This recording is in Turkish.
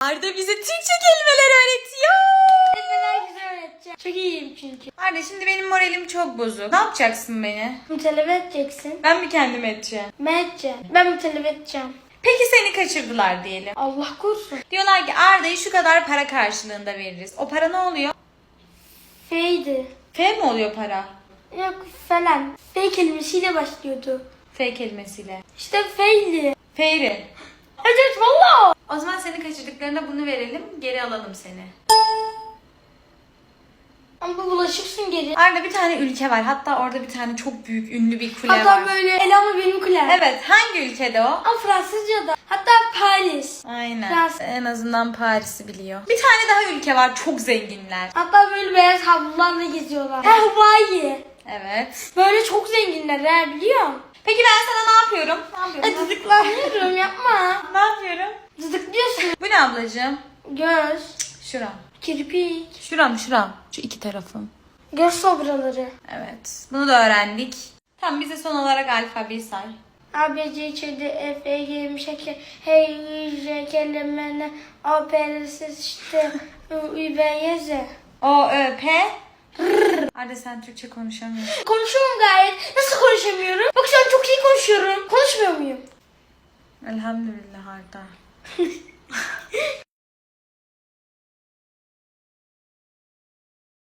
Arda bize Türkçe kelimeler öğretiyor. Kelimeler güzel öğreteceğim. Çok iyiyim çünkü. Arda şimdi benim moralim çok bozuk. Ne yapacaksın beni? Müteleve edeceksin. Ben mi kendim edeceğim? Ben edeceğim. Ben müteleve edeceğim. Peki seni kaçırdılar diyelim. Allah korusun. Diyorlar ki Arda'yı şu kadar para karşılığında veririz. O para ne oluyor? Feydi. F mi oluyor para? Yok falan. Fey kelimesiyle başlıyordu. F kelimesiyle. İşte feyli. Feyri. Evet valla. O zaman seni kaçırdıklarına bunu verelim. Geri alalım seni. Ama bu bulaşıksın geri. Arda bir tane ülke var. Hatta orada bir tane çok büyük ünlü bir kule Hatta var. böyle Elama benim kulem. Evet. Hangi ülkede o? Ama Fransızca'da. Hatta Paris. Aynen. Frans- En azından Paris'i biliyor. Bir tane daha ülke var. Çok zenginler. Hatta böyle beyaz havlularla geziyorlar. Ha Hawaii. Evet. Böyle çok zenginler ha biliyor musun? Peki ben sana ne yapıyorum? Ne E yapıyorum? dıdıklanıyorum yapma. ne yapıyorum? Ne ablacığım? Göz. Şuram. Kirpik. Şuram şuram. Şu iki tarafım. Göz sobraları. Evet. Bunu da öğrendik. Tamam bize son olarak alfabeyi say. A, B, C, Ç, D, F, E, G, M, Ş, K, H, I, J, K, L, M, N, O, P, R, S, T, U, V, Y, Z. O, Ö, P. Arda sen Türkçe konuşamıyorsun. Konuşuyorum gayet. Nasıl konuşamıyorum? Bak şu an çok iyi konuşuyorum. Konuşmuyor muyum? Elhamdülillah Arda.